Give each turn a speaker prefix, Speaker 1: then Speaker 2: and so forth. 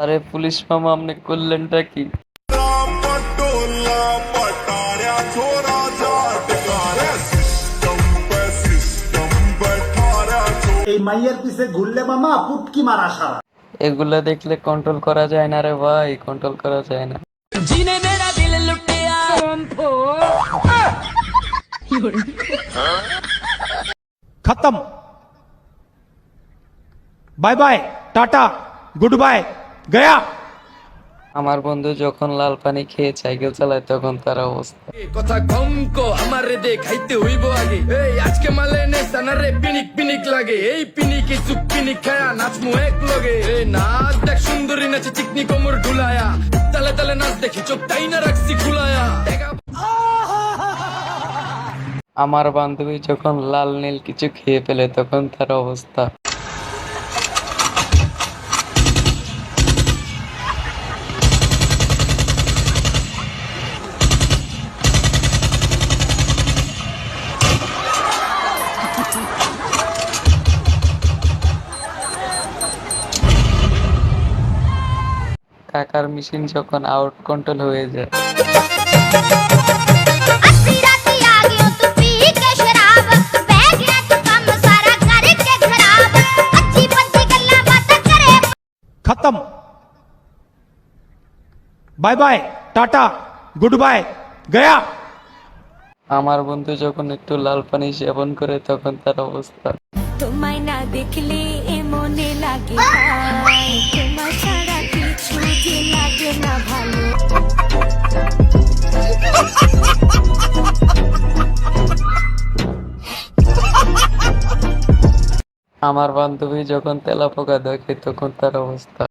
Speaker 1: আরে পুলিশ মামা আপনি করলেনটা কি? এগুলো দেখলে কন্ট্রোল করা যায় না রে ভাই কন্ট্রোল করা যায় না।
Speaker 2: জিনে
Speaker 3: খতম। Bye bye tata good bye. गया
Speaker 1: আমার বন্ধু যখন লাল পানি খেয়ে সাইকেল চালায় তখন তার অবস্থা।
Speaker 4: কথা কম কো আমারে দে খাইতে হইব আগে। এই আজকে মালে নে সানারে পিনিক পিনিক লাগে। এই পিনিকে চুপ পিনিক খায়া নাচমু এক লগে। এই নাচ দেখ সুন্দরী নাচে চিকনি কোমর ঢুলায়া। তালে তালে নাচ দেখি চোখ তাই না রাখছি খুলায়া।
Speaker 1: আমার বান্ধবী যখন লাল নীল কিছু খেয়ে ফেলে তখন তার অবস্থা। কাকার মেশিন যখন আউট কন্ট্রোল হয়ে যায়।
Speaker 3: खत्म bye bye tata good bye Gaya.
Speaker 1: আমার বন্ধু যখন একটু লাল পানি সেবন করে তখন তার অবস্থা।
Speaker 2: তোমায় না দেখলে এমনে লাগে
Speaker 1: আমার বান্ধবী যখন তেলাপোকা দেখে তখন তার অবস্থা